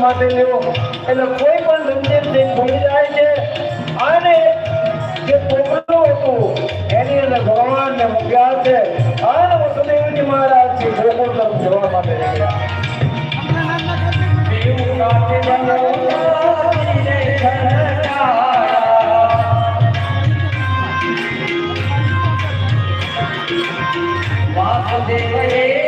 માટે લેવો. એટલે કોઈ પણ રંજન જે ભૂલી જાય છે અને જે પોપડું હતું, એની અંદર ભગવાનને મૂક્યા છે. અને વસુદેવજી મહારાજ છે ગોકુળ તરફ જવા માટે નીકળ્યા દેવ